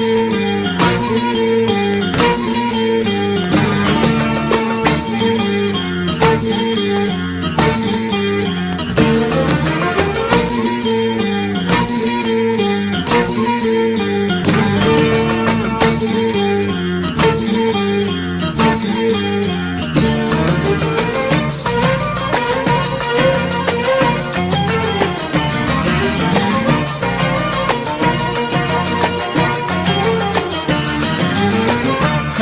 Müzik